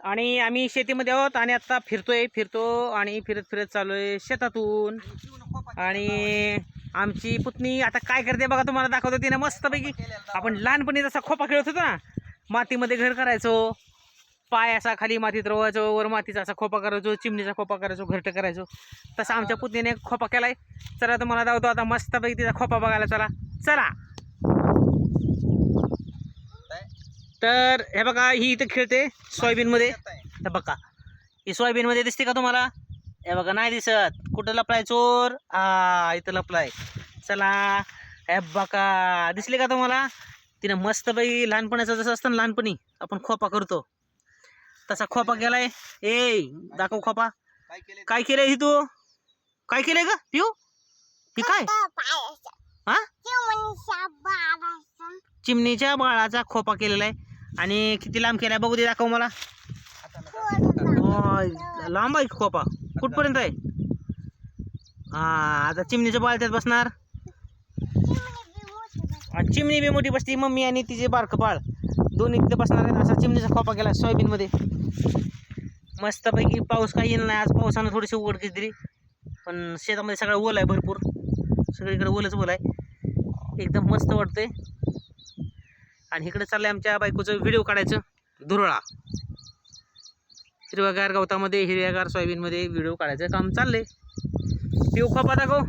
आणि आम्ही शेतीमध्ये आहोत आणि आता फिरतोय फिरतो आणि फिरत फिरत चाललोय शेतातून. आणि आमची पुतणी आता काय करते बघा तुम्हाला दाखवतो तिने मस्तपैकी आपण लहानपणी जसा खोपा खेळत होतो ना मातीमध्ये घर करायचो. पाय असा खाली मातीत रोवायचो वर मातीचा असा खोपा करायचो चिमणीचा खोपा करायचो घरट करायचो. तसा आमच्या पुतणीने खोपा केलाय. चला तुम्हाला दावतो आता मस्तपैकी तिचा खोपा बघायला चला. चला. तर हे बघा ही इथं खेळते सोयाबीनमध्ये. हे बघा. ही सोयाबीनमध्ये दिसते का तुम्हाला? हे बघा नाही दिसत. कुठं लपलाय चोर? हा इथं लपलाय. चला हे बघा. दिसले का तुम्हाला? तिनं मस्तपैकी लहानपणाचं जसं असतं ना लहानपणी आपण खोपा करतो. तसा खोपा केलाय. ए दाखव खोपा. काय केलंय ही तू? काय केलंय का पिऊ? ही काय? हा? चिमणीच्या बाळाचा खोपा केलेला आहे. आणि किती लांब केला बघू दे दाखव मला. लांब आहे खोपा. कुठपर्यंत आहे? हा आता चिमणीचं बाळ त्यात बसणार चिमणी बी मोठी बसते मम्मी आणि तिचे बारकं बाळ. दोन्ही तिथे बसणार आहेत. असा चिमणीचा खोपा केला सोयाबीनमध्ये. मस्तपैकी पाऊस काही येणार नाही. आज पावसानं थोडीशी उघड दिली पण शेतामध्ये सगळं ओल आहे भरपूर. सगळीकडे ओलच ओल आहे. एकदम मस्त वाटतंय. आणि इकडे चाललंय आमच्या बायकोचं व्हिडिओ काढायचं धुरळा. हिरव्यागार गवतामध्ये हिरव्यागार सोयाबीनमध्ये व्हिडिओ काढायचं काम चाललंय. पिऊ खोपा दाखव